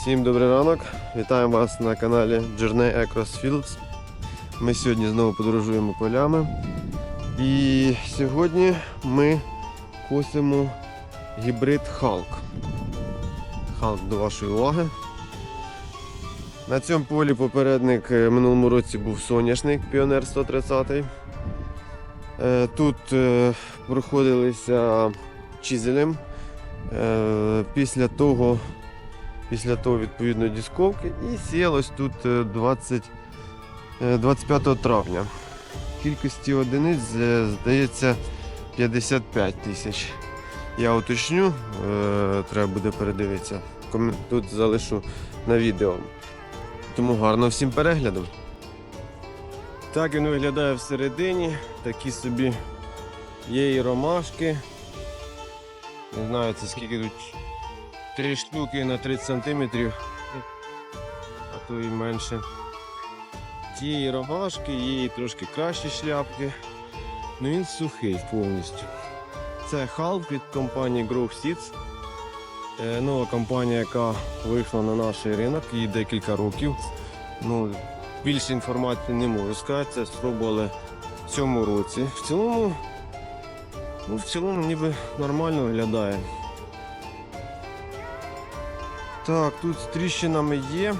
Всім добрий ранок. Вітаємо вас на каналі Journey Across Fields. Ми сьогодні знову подорожуємо полями. І сьогодні ми косимо гібрид Hulk. Hulk до вашої уваги. На цьому полі попередник е, минулому році був соняшник Піонер 130. Е, Тут е, проходилися чизелем. Після того після того відповідно дисковки і сіялось тут е, 20, е, 25 травня. Кількості одиниць е, здається 55 тисяч. Я уточню, е, треба буде передивитися. Тут залишу на відео. Тому гарно всім переглядом. Так він виглядає всередині. Такі собі є і ромашки. Не знаю, це скільки тут Три штуки на 30 сантиметрів, а то і менше. Ті ромашки, є і трошки кращі шляпки. Ну він сухий повністю. Це хал від компанії Grow Seeds. Е, Нова компанія, яка вийшла на наш ринок, їй декілька років. Ну, більше інформації не можу сказати, це спробували в цьому році. В цілому, ну, в цілому ніби нормально виглядає. Так, тут з тріщинами є.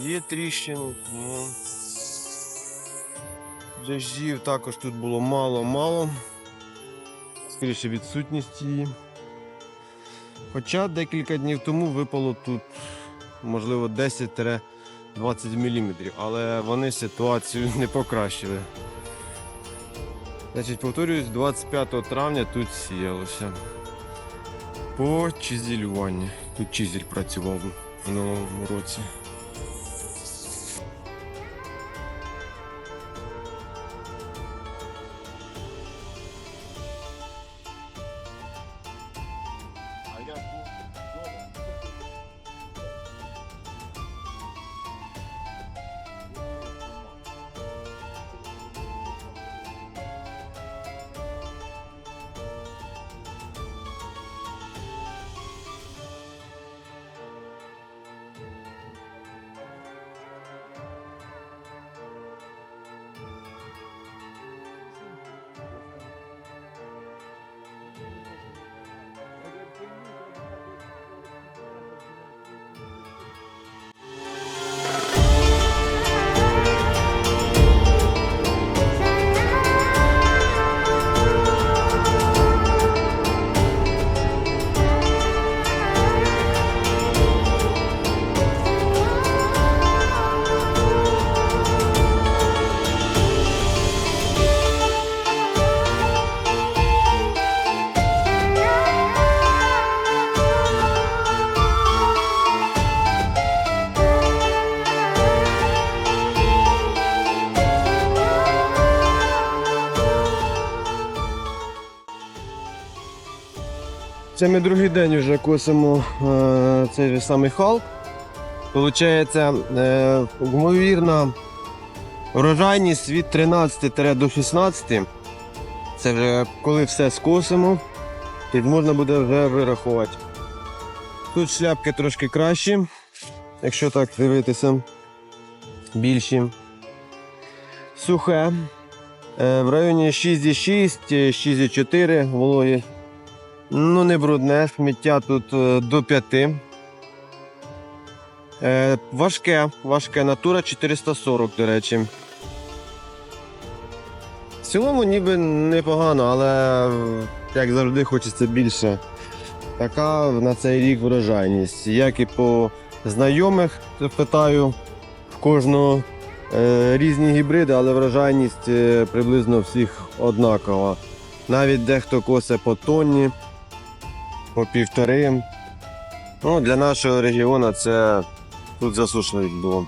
Є тріщини. Ну. Дождів також тут було мало-мало. Скоріше відсутність її. Хоча декілька днів тому випало тут, можливо, 10-20 мм, але вони ситуацію не покращили. Значить, повторюсь, 25 травня тут сіялося. По чизелюванню. Тут чизель працював в минулому році. Це ми другий день вже косимо е, цей же самий халк. Получається, е, ймовірна врожайність від 13 до 16. Це вже коли все скосимо, і можна буде вже вирахувати. Тут шляпки трошки кращі, якщо так дивитися, більші. Сухе. Е, в районі 6,6, 6,4 вологі. Ну, не брудне, сміття тут е, до 5. Е, важке, важке, натура 440, до речі. В цілому ніби непогано, але як завжди хочеться більше. Така на цей рік врожайність. Як і по знайомих питаю в кожного е, різні гібриди, але врожайність е, приблизно всіх однакова. Навіть дехто косе по тонні по півтори. Ну, для нашого регіону це тут засушливо було.